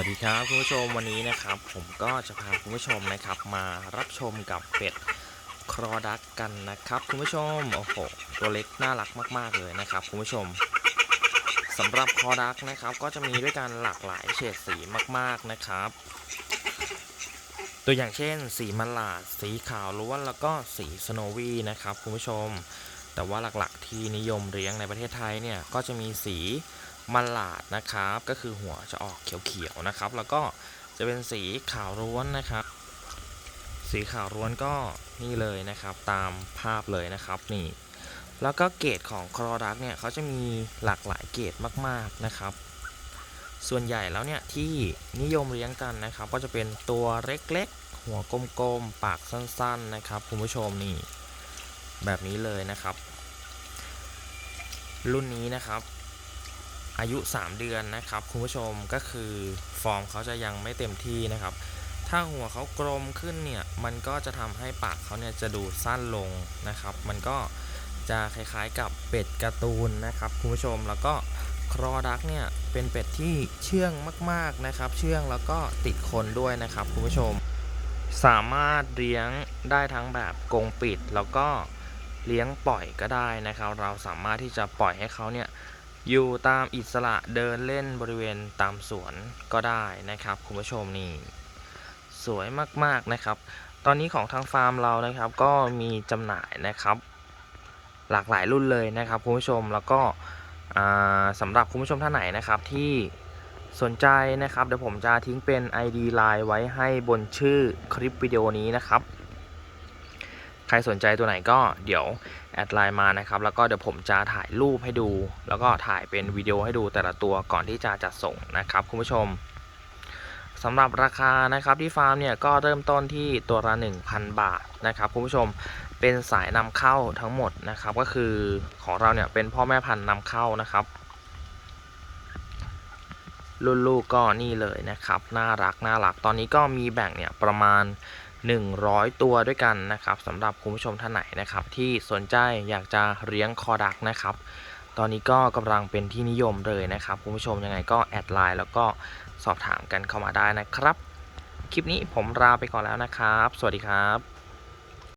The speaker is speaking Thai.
วัสดีครับคุณผู้ชมวันนี้นะครับ ผมก็จะพาคุณผู้ชมนะครับ มารับชมกับเป็ดครอดักกันนะครับ คุณผู้ชมโอ้โหตัวเล็กน่ารักมาก ๆ เลยนะครับ คุณผู้ชมสำหรับครอดักนะครับ ก็จะมีด้วยกันหลากหลายเฉดสีมากๆนะครับ ตัวอย่างเช่น สีมันลาด สีขาวล้วนแล้วก็สีสโนวี่นะครับ คุณผู้ชม แต่ว่าหลักๆที่นิยมเลี้ยงในประเทศไทยเนี่ยก็จะมีสี มันหลาดนะครับ ก็คือหัวจะออกเขียวๆนะครับ แล้วก็จะเป็นสีขาวล้วนนะครับ สีขาวล้วนก็นี่เลยนะครับ ตามภาพเลยนะครับนี่แล้วก็เกรดของครอดักเนี่ยเขาจะมีหลากหลายเกรดมากๆนะครับ ส่วนใหญ่แล้วเนี่ยที่นิยมเลี้ยงกันนะครับ ก็จะเป็นตัวเล็กๆ หัวกลมๆ ปากสั้นๆนะครับคุณผู้ชมนี่แบบนี้เลยนะครับ รุ่นนี้นะครับ อายุ 3 เดือนนะครับคุณผู้ชมก็คือฟอร์มเขาจะยังไม่เต็มที่นะครับ ถ้าหัวเขากลมขึ้นเนี่ยมันก็จะทำให้ปากเขาเนี่ยจะดูสั้นลงนะครับ มันก็จะคล้ายๆกับเป็ดการ์ตูนนะครับคุณผู้ชมแล้วก็ครอดักเนี่ยเป็นเป็ดที่เชื่องมากๆนะครับ เชื่องแล้วก็ติดคนด้วยนะครับคุณผู้ชม สามารถเลี้ยงได้ทั้งแบบกรงปิดแล้วก็เลี้ยงปล่อยก็ได้นะครับ เราสามารถที่จะปล่อยให้เขาเนี่ย อยู่ตามอิสระเดินเล่นบริเวณตามสวนก็ได้นะครับ คุณผู้ชมนี่สวยมากๆนะครับ ตอนนี้ของทางฟาร์มเรานะครับ ก็มีจำหน่ายนะครับ หลากหลายรุ่นเลยนะครับคุณผู้ชมแล้วก็สำหรับคุณผู้ชมท่านไหนนะครับที่สนใจนะครับเดี๋ยวผมจะทิ้งเป็น ID Line ไว้ให้บนชื่อคลิปวิดีโอนี้นะครับ ใครสนใจตัวไหนก็เดี๋ยว แอดไลน์มานะครับ แล้วก็เดี๋ยวผมจะถ่ายรูปให้ดู แล้วก็ถ่ายเป็นวิดีโอให้ดูแต่ละตัวก่อนที่จะจัดส่งนะครับคุณผู้ชมสำหรับราคานะครับที่ฟาร์มเนี่ยก็เริ่มต้นที่ตัวละ 1,000 บาทนะครับคุณผู้ชมเป็นสายนำเข้าทั้งหมดนะครับ ก็คือของเราเนี่ยเป็นพ่อแม่พันธุ์นำเข้านะครับรุ่นลูกก็นี่เลยนะครับ น่ารักน่ารักตอนนี้ก็มีแบ่งเนี่ยประมาณ 100 ตัวด้วยกันนะครับสำหรับคุณผู้ชมท่านไหนนะครับ ที่สนใจอยากจะเลี้ยงคอดักนะครับ ตอนนี้ก็กำลังเป็นที่นิยมเลยนะครับคุณผู้ชมยังไงก็แอดไลน์แล้วก็สอบถามกันเข้ามาได้นะครับ คลิปนี้ผมลาไปก่อนแล้วนะครับ สวัสดีครับ